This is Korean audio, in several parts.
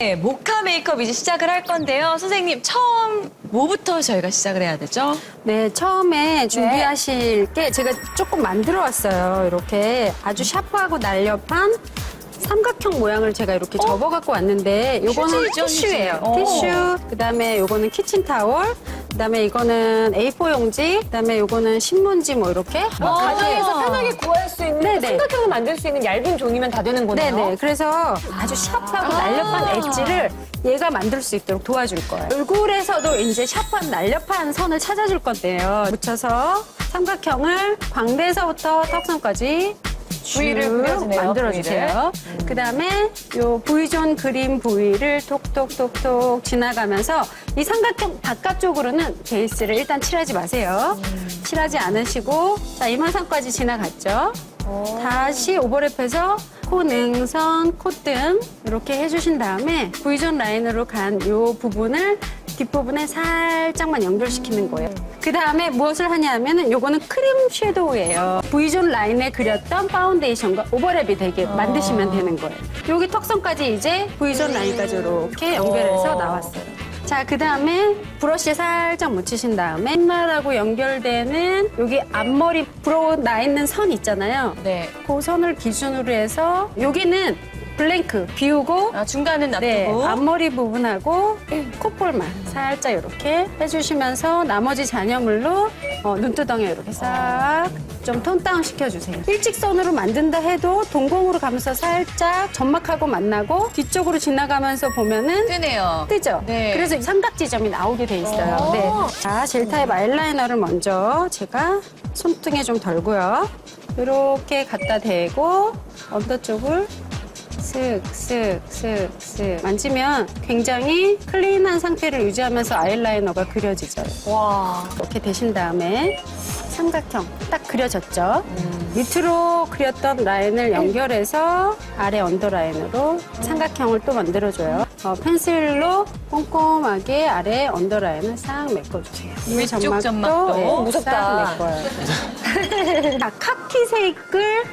네, 모카 메이크업 이제 시작을 할 건데요. 선생님, 처음 뭐부터 저희가 시작을 해야 되죠? 네, 처음에 준비하실 게 제가 조금 만들어 왔어요. 이렇게 아주 샤프하고 날렵한 삼각형 모양을 제가 이렇게 접어 갖고 왔는데 요거는 휴지죠, 티슈예요. 어. 티슈. 그다음에 요거는 키친 타월. 그다음에 이거는 A4 용지. 그다음에 요거는 신문지 뭐 이렇게. 가정에서 편하게 구할 수 있는 네네. 삼각형을 만들 수 있는 얇은 종이면 다 되는 거네요. 네네. 그래서 아주 샤프하고 날렵한 엣지를 얘가 만들 수 있도록 도와줄 거예요. 얼굴에서도 이제 샤프한 날렵한 선을 찾아줄 건데요. 묻혀서 삼각형을 광대에서부터 턱선까지 부위를 쭉 그려주네요, 만들어주세요. 그 다음에 요 V존 그림 부위를 톡톡톡톡 지나가면서 이 삼각형 바깥쪽으로는 베이스를 일단 칠하지 마세요. 칠하지 않으시고 자 이마선까지 지나갔죠. 다시 오버랩해서 코 능선, 콧등 이렇게 해주신 다음에 V존 라인으로 간 요 부분을 뒷부분에 살짝만 연결시키는 거예요. 그 다음에 무엇을 하냐 하면은 요거는 크림 섀도우예요. V존 라인에 그렸던 파운데이션과 오버랩이 되게 만드시면 되는 거예요. 여기 턱선까지 이제 V존 라인까지 이렇게 연결해서 나왔어요. 자, 그 다음에 브러쉬에 살짝 묻히신 다음에 흰말하고 연결되는 여기 앞머리 불어 나 있는 선 있잖아요. 네. 그 선을 기준으로 해서 여기는 블랭크 비우고 아, 중간은 놔두고. 네, 앞머리 부분하고 콧볼만 살짝 이렇게 해주시면서 나머지 잔여물로 어, 눈두덩이 이렇게 싹 좀 톤 다운 시켜주세요. 일직선으로 만든다 해도 동공으로 가면서 살짝 점막하고 만나고 뒤쪽으로 지나가면서 보면은 뜨네요. 뜨죠? 네. 그래서 이 삼각 지점이 나오게 돼 있어요. 오. 네. 자, 젤 타입 아이라이너를 먼저 제가 손등에 좀 덜고요. 이렇게 갖다 대고 언더 쪽을 슥, 슥, 슥, 슥 만지면 굉장히 클린한 상태를 유지하면서 아이라이너가 그려지죠. 와. 이렇게 되신 다음에 삼각형 딱 그려졌죠. 밑으로 그렸던 라인을 연결해서 아래 언더 라인으로 삼각형을 또 만들어줘요. 어, 펜슬로 꼼꼼하게 아래 언더 라인을 싹 메꿔주세요. 위쪽 점막도. 네, 무섭다. 싹 메꿔요. 자, 카키색을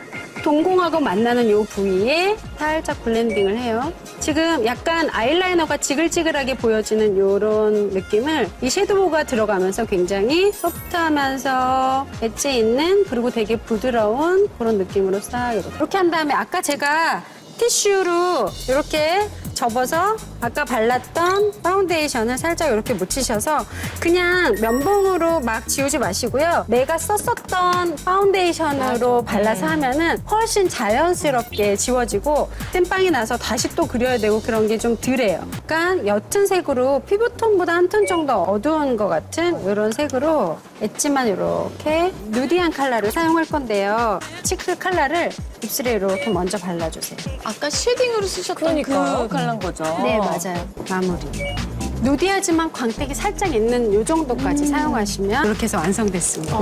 동공하고 만나는 요 부위에 살짝 블렌딩을 해요. 지금 약간 아이라이너가 지글지글하게 보여지는 요런 느낌을 이 섀도우가 들어가면서 굉장히 소프트하면서 엣지 있는 그리고 되게 부드러운 그런 느낌으로 싹. 이렇게 한 다음에 아까 제가 티슈로 이렇게 접어서 아까 발랐던 파운데이션을 살짝 이렇게 묻히셔서 그냥 면봉으로 막 지우지 마시고요. 내가 썼었던 파운데이션으로 발라서 하면은 훨씬 자연스럽게 지워지고 땜빵이 나서 다시 또 그려야 되고 그런 게 좀 덜해요. 약간 옅은 색으로 피부톤보다 한 톤 정도 어두운 것 같은 이런 색으로 엣지만 이렇게 누디한 컬러를 사용할 건데요. 치크 컬러를 입술에 이렇게 먼저 발라주세요. 아까 쉐딩으로 쓰셨던 그러니까요. 그 컬러인 거죠? 네, 맞아요. 마무리. 누디하지만 광택이 살짝 있는 이 정도까지 사용하시면 이렇게 해서 완성됐습니다.